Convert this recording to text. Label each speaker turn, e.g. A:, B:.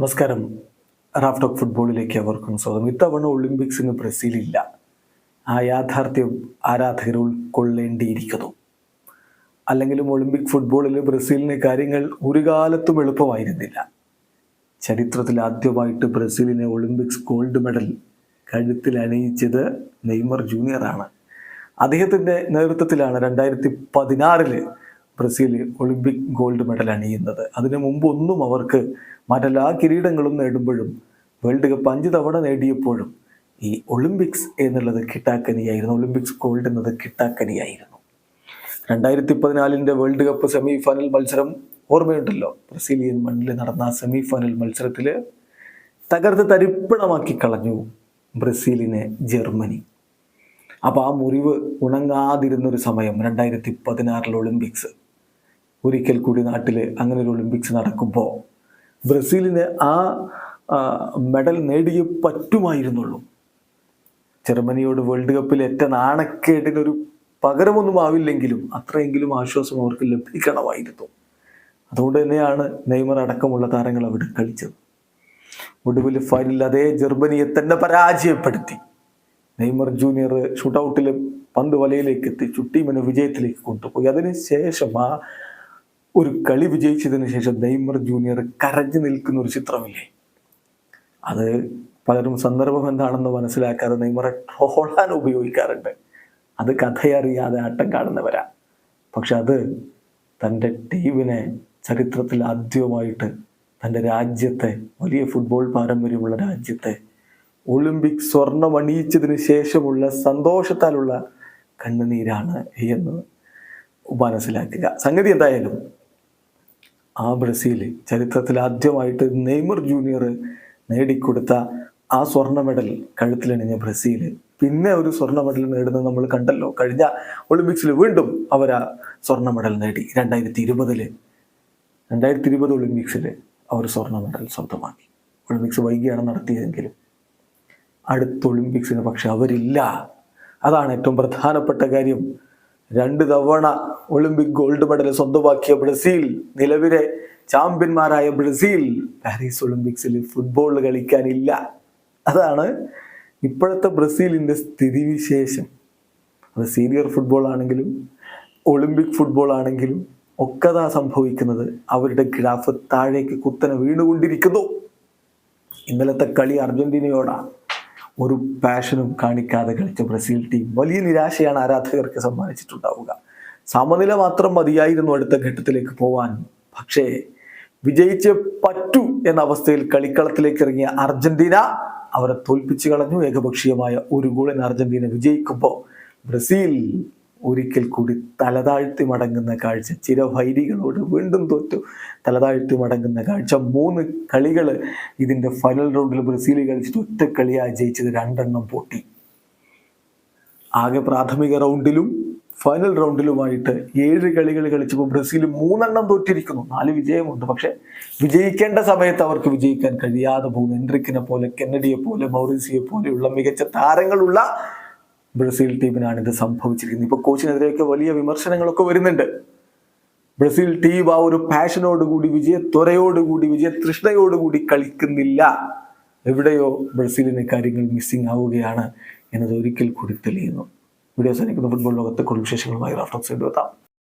A: നമസ്കാരം. Raf talk ഫുട്ബോളിലേക്ക് അവർക്കും സ്വാഗതം. ഇത്തവണ ഒളിമ്പിക്സിന് ബ്രസീലില്ല. ആ യാഥാർത്ഥ്യം ആരാധകർ ഉൾക്കൊള്ളേണ്ടിയിരിക്കുന്നു. അല്ലെങ്കിലും ഒളിമ്പിക് ഫുട്ബോളിൽ ബ്രസീലിന് കാര്യങ്ങൾ ഒരു കാലത്തും എളുപ്പമായിരുന്നില്ല. ചരിത്രത്തിൽ ആദ്യമായിട്ട് ബ്രസീലിനെ ഒളിമ്പിക്സ് ഗോൾഡ് മെഡൽ കഴുത്തിൽ അണിയിച്ചത് നെയ്മർ ജൂനിയറാണ്. അദ്ദേഹത്തിന്റെ നേതൃത്വത്തിലാണ് രണ്ടായിരത്തി പതിനാറിൽ ബ്രസീൽ ഒളിമ്പിക് ഗോൾഡ് മെഡൽ അണിയുന്നത്. അതിനു മുമ്പ് ഒന്നും അവർക്ക് മറ്റെല്ലാ കിരീടങ്ങളും നേടുമ്പോഴും വേൾഡ് കപ്പ് അഞ്ച് തവണ നേടിയപ്പോഴും ഈ ഒളിമ്പിക്സ് എന്നുള്ളത് കിട്ടാക്കനിയായിരുന്നു. ഒളിമ്പിക്സ് ഗോൾഡ് എന്നത് കിട്ടാക്കനിയായിരുന്നു. രണ്ടായിരത്തി പതിനാലിന്റെ വേൾഡ് കപ്പ് സെമി ഫൈനൽ മത്സരം ഓർമ്മയുണ്ടല്ലോ. ബ്രസീലിയൻ മണ്ണിൽ നടന്ന സെമി ഫൈനൽ മത്സരത്തിൽ തകർത്ത് തരിപ്പണമാക്കി കളഞ്ഞു ബ്രസീലിനെ ജർമ്മനി. അപ്പോൾ ആ മുറിവ് ഉണങ്ങാതിരുന്നൊരു സമയം രണ്ടായിരത്തി പതിനാറിൽ ഒളിമ്പിക്സ്. ഒരിക്കൽ കൂടി നാട്ടിൽ അങ്ങനെ ഒരു ഒളിമ്പിക്സ് നടക്കുമ്പോൾ ബ്രസീലിന് ആ മെഡൽ നേടിയേ പറ്റുമായിരുന്നുള്ളൂ. ജർമ്മനിയോട് വേൾഡ് കപ്പിൽ ഏറ്റ നാണക്കേടിനൊരു പകരമൊന്നും ആവില്ലെങ്കിലും അത്രയെങ്കിലും ആശ്വാസം അവർക്ക് ലഭിക്കണമായിരുന്നു. അതുകൊണ്ട് തന്നെയാണ് നെയ്മർ അടക്കമുള്ള താരങ്ങൾ അവിടെ കളിച്ചത്. ഒടുവിൽ ഫൈനലിൽ അതേ ജർമ്മനിയെ തന്നെ പരാജയപ്പെടുത്തി. നെയ്മർ ജൂനിയർ ഷൂട്ടൗട്ടിൽ പന്ത് വലയിലേക്ക് എത്തിച്ചു ടീമിനെ വിജയത്തിലേക്ക് കൊണ്ടുപോയി. അതിനുശേഷം ആ ഒരു കളി വിജയിച്ചതിന് ശേഷം നെയ്മർ ജൂനിയർ കരഞ്ഞു നിൽക്കുന്ന ഒരു ചിത്രമില്ലേ? അത് പലരും സന്ദർഭം എന്താണെന്ന് മനസ്സിലാക്കാതെ നെയ്മറെ ട്രോളാൻ ഉപയോഗിക്കാറുണ്ട്. അത് കഥയറിയാതെ ആട്ടം കാണുന്നവരാ. പക്ഷെ അത് തന്റെ ടീമിനെ ചരിത്രത്തിൽ ആദ്യമായിട്ട് തന്റെ രാജ്യത്തെ വലിയ ഫുട്ബോൾ പാരമ്പര്യമുള്ള രാജ്യത്തെ ഒളിമ്പിക് സ്വർണം അണിയിച്ചതിന് ശേഷമുള്ള സന്തോഷത്താലുള്ള കണ്ണുനീരാണ് എന്ന് മനസ്സിലാക്കുക. സംഗതി എന്തായാലും ആ ബ്രസീൽ ചരിത്രത്തിൽ ആദ്യമായിട്ട് നെയ്മർ ജൂനിയർ നേടിക്കൊടുത്ത ആ സ്വർണ മെഡൽ കഴുത്തിലണിഞ്ഞ ബ്രസീൽ പിന്നെ ഒരു സ്വർണ മെഡൽ നേടുന്നത് നമ്മൾ കണ്ടല്ലോ. കഴിഞ്ഞ ഒളിമ്പിക്സിൽ വീണ്ടും അവർ ആ സ്വർണ മെഡൽ നേടി. രണ്ടായിരത്തി ഇരുപതിൽ രണ്ടായിരത്തി ഇരുപത് ഒളിമ്പിക്സിൽ അവർ സ്വർണ മെഡൽ സ്വന്തമാക്കി. ഒളിമ്പിക്സ് വൈകിയാണ് നടത്തിയതെങ്കിലും അടുത്ത ഒളിമ്പിക്സിന് പക്ഷെ അവരില്ല. അതാണ് ഏറ്റവും പ്രധാനപ്പെട്ട കാര്യം. രണ്ട് തവണ ഒളിമ്പിക് ഗോൾഡ് മെഡൽ സ്വന്തമാക്കിയ ബ്രസീൽ നിലവിലെ ചാമ്പ്യന്മാരായ ബ്രസീൽ പാരീസ് ഒളിമ്പിക്സിൽ ഫുട്ബോൾ കളിക്കാനില്ല. അതാണ് ഇപ്പോഴത്തെ ബ്രസീലിന്റെ സ്ഥിതിവിശേഷം. അത് സീനിയർ ഫുട്ബോൾ ആണെങ്കിലും ഒളിമ്പിക് ഫുട്ബോൾ ആണെങ്കിലും ഒക്കെ താ സംഭവിക്കുന്നത്. അവരുടെ ഗ്രാഫ് താഴേക്ക് കുത്തനെ വീണുകൊണ്ടിരിക്കുന്നു. ഇന്നലത്തെ കളി അർജന്റീനയോടാണ് ഒരു പാഷനും കാണിക്കാതെ കളിച്ച ബ്രസീൽ ടീം വലിയ നിരാശയാണ് ആരാധകർക്ക് സമ്മാനിച്ചിട്ടുണ്ടാവുക. സമനില മാത്രം മതിയായിരുന്നു അടുത്ത ഘട്ടത്തിലേക്ക് പോവാൻ. പക്ഷേ വിജയിച്ച് പറ്റൂ എന്ന അവസ്ഥയിൽ കളിക്കളത്തിലേക്ക് ഇറങ്ങിയ അർജന്റീന അവരെ തോൽപ്പിച്ചു കളഞ്ഞു. ഏകപക്ഷീയമായ ഒരു ഗോളിന് അർജന്റീന വിജയിക്കുമ്പോൾ ബ്രസീൽ ഒരിക്കൽ കൂടി തലതാഴ്ത്തി മടങ്ങുന്ന കാഴ്ച. ചിരവൈരികളോട് വീണ്ടും തോറ്റു. തലതാഴ്ത്തി മടങ്ങുന്ന കാഴ്ച. മൂന്ന് കളികൾ ഇതിന്റെ ഫൈനൽ റൗണ്ടിൽ ബ്രസീൽ കളിച്ചിട്ട് ഒറ്റ കളിയായി ജയിച്ചത്. രണ്ടെണ്ണം പൊട്ടി. ആകെ പ്രാഥമിക റൗണ്ടിലും ഫൈനൽ റൗണ്ടിലുമായിട്ട് ഏഴ് കളികൾ കളിച്ചപ്പോൾ ബ്രസീൽ മൂന്നെണ്ണം തോറ്റിരിക്കുന്നു. നാല് വിജയമുണ്ട്. പക്ഷേ വിജയിക്കേണ്ട സമയത്ത് അവർക്ക് വിജയിക്കാൻ കഴിയാതെ പോകുന്നു. എൻട്രിക്കിനെ പോലെ കെന്നഡിയെ പോലെ മൗറീസിയെ പോലെയുള്ള മികച്ച താരങ്ങളുള്ള ബ്രസീൽ ടീമിനാണ് ഇത് സംഭവിച്ചിരിക്കുന്നത്. ഇപ്പോൾ കോച്ചിനെതിരെയൊക്കെ വലിയ വിമർശനങ്ങളൊക്കെ വരുന്നുണ്ട്. ബ്രസീൽ ടീം ആ ഒരു പാഷനോടുകൂടി വിജയത്വരയോടുകൂടി വിജയതൃഷ്ണയോടുകൂടി കളിക്കുന്നില്ല. എവിടെയോ ബ്രസീലിന് കാര്യങ്ങൾ മിസ്സിംഗ് ആവുകയാണ് എന്നത് ഒരിക്കൽ കൂടി തെളിയുന്നു. വീഡിയോ സൈനിക്കുന്ന ഫുട്ബോൾ ലോകത്തെ കുടുംബ വിശേഷങ്ങളുമായി റഫറൻസ് എത്താം.